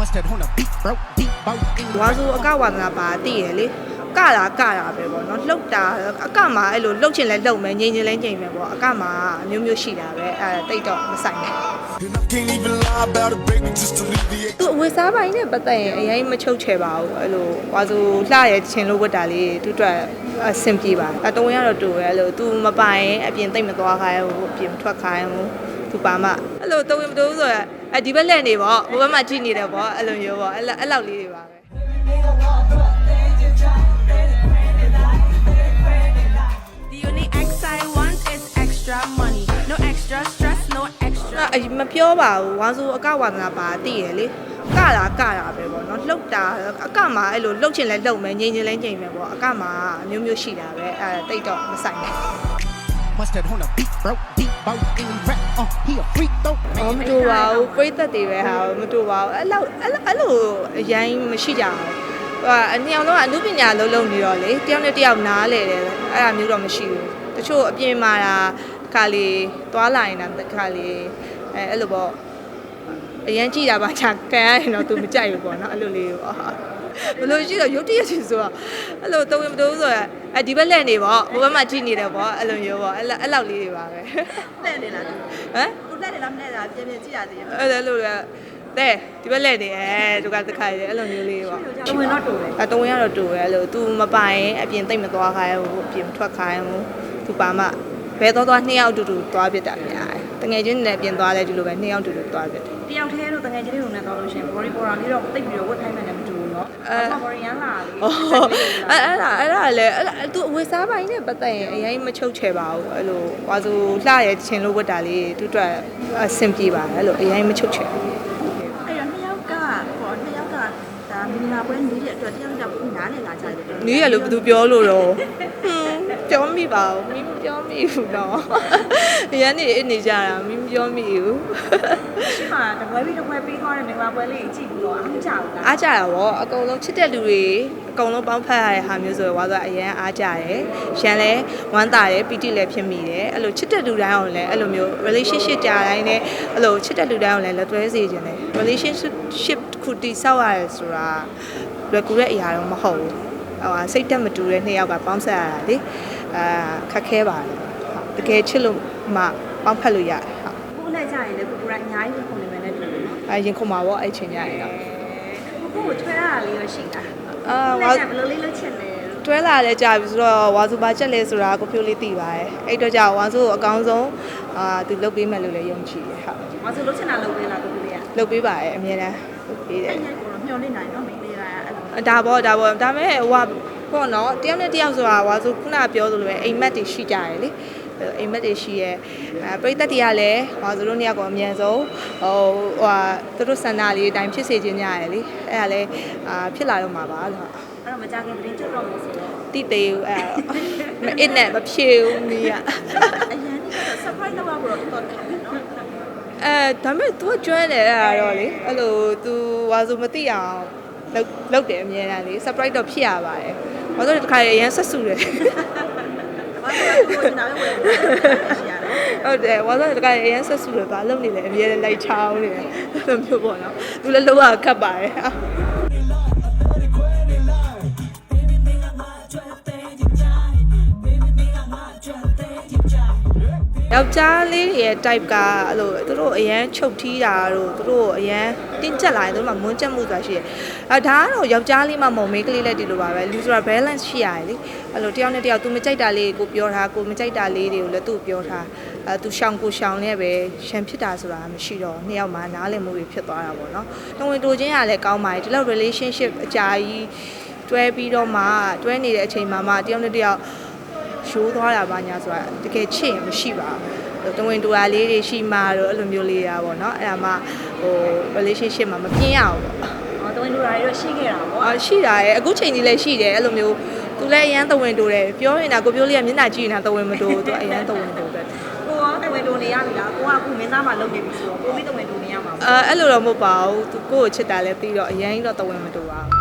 Bust that on the beat, bro. Deep boat in ဝါဆိုအကဝါဒနာပါတည်ရလေကတာကတာပဲပေါ့နော်လှုပ်တာအကမှာအဲ့လိုလှုပ်ချင်လဲလှုပ်မယ်ငြိမ်ချင်လဲငြိမ်မယ်ပေါ့အကမှာအမျိုးမျိုးရှိတာပဲအဲတိတ်တော့မဆိုင်ဘူး And I can't even lie about it, baby, just to alleviate. သူအဝတ်စားပိုင်းနဲ့ပတ်သက်ရင်အရင်မချုပ်ချယ်ပါဘူးအဲ့လိုဝါဆိုလှရဲချင်းလို့ဝတ်တာလေးသူတို့အဆင်ပြေပါအတုံးရတော့တူပဲအဲ့လိုသူမပိုင်အပြင်တိတ်မသွားခိုင်းဘူးအပြင်မထွက်ခိုင်းဘူးသူပါမအဲ့လိုတုံးရင်မတုံးဆိုရ အဲဒီဘက်လက်နေပေါ့ဟိုဘက်မှာကြည့်နေတယ်ပေါ့အဲ့လိုမျိုးပေါ့အဲ့အဲ့လောက်လေးတွေပါပဲ The only X I want is extra money. No extra stress, no extra. အဲ့မပြောပါဘူးဝါဆိုအကဝါဒနာပါတည်ရလေကတာကတာပဲပေါ့နော်လှုပ်တာအကမှာအဲ့လိုလှုပ်ချင်လဲလှုပ်မယ်ငြိမ်ချင်လဲငြိမ်မယ်ပေါ့အကမှာအမျိုးမျိုးရှိတာပဲအဲတိတ်တော့မဆိုင်ဘူး Bust that on the beat, bro. Deep boat in rap. Uh, he a freak though. အော်မတူပါဘူးပြိသက်တွေပဲဟာမတူပါဘူးအဲ့လောက်အဲ့လိုအဲ့လိုအရင်မရှိကြဘူးဟိုအနည်းအောင်တော့အမှုပညာလုံးလုံးနေတော့လေတယောက်နဲ့တယောက်နားလေတယ်အဲ့ဒါမျိုးတော့မရှိဘူးတချို့အပြင်မှာဒါတစ်ခါလေသွားလာရင်ဒါတစ်ခါလေအဲအဲ့လိုပေါ့အရင်ကြည့်တာပါချာကန်ရရင်တော့ तू မကြိုက်ဘူးပေါ့နော်အဲ့လိုလေးပေါ့ ဘလို့ရှိတော့ရုတ်တရက်ချင်ဆိုတော့အဲ့လိုတုံးရင်မတုံးဆိုတော့အဲဒီဘက်လက်နေပေါ့ဘိုးဘက်မှာကြည့်နေတယ်ပေါ့အဲ့လိုမျိုးပေါ့အဲ့လောက်အဲ့လောက်လေးတွေပါပဲတဲ့နေလားဟမ်သူတဲ့နေလားမနဲ့လားပြင်ပြင်ကြည့်ရသေးတယ်အဲ့လိုလေတဲ့ဒီဘက်လက်နေအဲဒုက္ခတစ်ခါလေအဲ့လိုမျိုးလေးပေါ့တဝင်တော့တူတယ်အတုံးရတော့တူတယ်အဲ့လို तू မပိုင်အပြင်တိတ်မသွားခိုင်းဘူးအပြင်မထွက်ခိုင်းဘူး तू ပါမဘယ်တော့သွားနှစ်ယောက်အတူတူသွားပြစ်တာများတယ်တငယ်ချင်းနဲ့ပြင်သွားလဲဒီလိုပဲနှစ်ယောက်အတူတူသွားပြစ်တယ်တယောက်တည်းတော့တကယ်ချင်းတွေနဲ့တော့လို့ရှိရင် body border လေးတော့တိတ်ပြီးတော့ဝတ်ထိုင်းမှန်းလည်း နော်အဲမော်ရီယန်လာလေအဲ့အဲ့ဒါအဲ့ဒါလည်းအဲ့သူအဝတ်စားပိုင်းနဲ့ပတ်သက်ရင်အရင်မချုပ်ချယ်ပါဘူးအဲ့လိုဟွာဆိုလှရဲ့ချင်းလို့ဝတ်တာလေးသူ့အတွက်အဆင်ပြေပါတယ်အဲ့လိုအရင်မချုပ်ချယ်ဘူး ဒါမင်္ဂလာပွဲနေတဲ့အတွက်တယောက်ယောက်ကိုနားလည်လာကြတယ်နီးရလို့ဘယ်သူပြောလို့တော့ဟွန်းပြောမိပါဘူးမင်းမပြောမိဘူးတော့အရန်နေနေကြတာမင်းမပြောမိဘူးရှိမှတပွဲပြီးတပွဲပြီးသွားတဲ့မင်္ဂလာပွဲလေးကြည့်ပြီးတော့အားကြဘူးလားအားကြတာဗောအကုန်လုံးချစ်တဲ့လူတွေအကုန်လုံးပေါင်းဖက်ရတဲ့ဟာမျိုးဆိုတော့ဝါဆိုအရန်အားကြတယ်ရန်လဲဝမ်းသာတယ်ပီတိလည်းဖြစ်မိတယ်အဲ့လိုချစ်တဲ့လူတိုင်းအောင်လည်းအဲ့လိုမျိုး relationship ကြာတိုင်းနဲ့အဲ့လိုချစ်တဲ့လူတိုင်းအောင်လည်းလက်သွဲစေခြင်းတယ် relationship တစ်ခုတည်ဆောက်ရတယ်ဆိုတာလွယ်ကူတဲ့အရာတော့မဟုတ်ဘူးဟိုဟာစိတ်တက်မတူတဲ့နှစ်ယောက်ကပေါင်းဆက်ရတာလေအာခက်ခဲပါတယ်ဟုတ်တကယ်ချစ်လို့မှပေါင်းဖက်လို့ရတယ်ဟုတ်ကိုယ်နဲ့ကြရင်လည်းကိုကိုယ်ကအများကြီးခုန်နေမယ်နဲ့တူတယ်နော်အဲရင်ခုန်မှာပေါ့အဲ့ချိန်ကြရင်တော့ကိုကိုထွဲရတာလေးရရှိတာအာဝါဝါဘယ်လိုလေးလုပ်ချင်လဲတွဲလာလဲကြာပြီဆိုတော့ဝါစုပါချက်လဲဆိုတာကိုဖြိုးလေးသိပါတယ်အဲ့တော့ကြာဝါစုကိုအကောင်းဆုံးအာသူလုပ်ပေးမယ်လို့လည်းယုံကြည်တယ်ဟုတ်ဝါဆိုလုပ်ချင်တာလုပ်ပေးလားကိုကိုလေးက လုပ်ပေးပါတယ်အမြဲတမ်းလုပ်ပေးတယ်အဲ့ညကိုတော့မျောနေနိုင်နော်မိန်းလေးကအဲ့လိုဒါပေါ့ဒါပေါ့ဒါပေမဲ့ဟိုကပေါ့နော်တယောက်နဲ့တယောက်ဆိုတာဝါစုခုနပြောသလိုပဲအိမ်မက်တွေရှိကြတယ်လေအိမ်မက်တွေရှိရဲအဲပရိသတ်တွေကလည်းဝါစုတို့နှစ်ယောက်ကအမြန်ဆုံးဟိုဟိုဟာသူတို့စန္ဒလေးအတိုင်းဖြစ်စေခြင်းကြရတယ်လေအဲ့ဒါလည်းအာဖြစ်လာတော့မှာပါလို့အဲ့တော့မကြခင်သတင်းချုပ်တော့မယ်ဆိုတော့တိသေးဘူးအဲ့မအစ်နဲ့မဖြေဘူးမီးอ่ะအရင်ကတော့ surprise လုပ်ရဖို့တော့တော်တော်ခက်တယ်နော် အဲဒါပေမဲ့ तू ကျွမ်းတယ်အဲ့ဒါတော့လေအဲ့လို तू ဝါဆိုမသိအောင်လောက်လောက်တယ်အများအားလေ surprise တော့ဖြစ်ရပါတယ်ဘာလို့ဒီခါရအရင်ဆက်စုတယ်ဘာလို့ဒီနောက်ဝင်ဟုတ်တယ်ဝါဆိုတကယ်အရင်ဆက်စုတယ်ဘာလုပ်နေလဲအမြဲတမ်းလိုက်ချောင်းနေတယ်အဲ့လိုမျိုးပေါ့နော်သူလည်းလောက်ရခက်ပါတယ် ယောက်ျားလေးတွေရဲ့ type ကအဲ့လိုသူတို့အရန်ချုပ်ထီးတာတို့သူတို့အရန်တင်းကျပ်လာရင်သူတို့မှမွန်းကျက်မှုဆိုတာရှိတယ်။အဲဒါကတော့ယောက်ျားလေးမှမဟုတ်မိန်းကလေးလည်းဒီလိုပါပဲလူဆိုတာ balance ရှိရတယ်လေ။အဲ့လိုတယောက်နဲ့တယောက်သူမကြိုက်တာလေးကိုပြောထားကိုမကြိုက်တာလေးတွေကိုလည်းသူ့ပြောထားအဲသူရှောင်ကိုရှောင်နဲ့ပဲရှမ်းဖြစ်တာဆိုတာမရှိတော့နှစ်ယောက်မှနားလည်မှုတွေဖြစ်သွားတာပေါ့နော်။တဝင်တူချင်းကလည်းကောင်းပါတယ်ဒီလောက် relationship အကြာကြီးတွဲပြီးတော့မှတွဲနေတဲ့အချိန်မှာမှတယောက်နဲ့တယောက် ရှိုးသွားတာပါညာဆိုတာတကယ်ချစ်ရင်မရှိပါဘူးတဝင်တူတာလေးတွေရှိမှတော့အဲ့လိုမျိုးလေးတာပေါ့နော်အဲ့ဒါမှဟို relationship မှာမပြင်းရဘူးပေါ့ဟောတဝင်းလူရာတွေတော့ရှိခဲ့တာပေါ့အာရှိတာရဲ့အခုချိန်ကြီးလည်းရှိတယ်အဲ့လိုမျိုးသူလည်းအရန်တဝင်တူတယ်ပြောရင်တော့ကိုပြောလေးကမျက်နှာကြည့်နေတာတဝင်မတူသူအရန်တဝင်တူတယ်ကိုရောတဝင်းတူနေရပြီလားကိုကအခုမင်းသားမှလုပ်နေပြီဆိုတော့ကိုပြီးတဝင်းတူနေရမှာပေါ့အဲအဲ့လိုတော့မဟုတ်ပါဘူးသူကိုယ့်ကိုချစ်တာလည်းပြီးတော့အရန်ကြီးတော့တဝင်မတူပါဘူး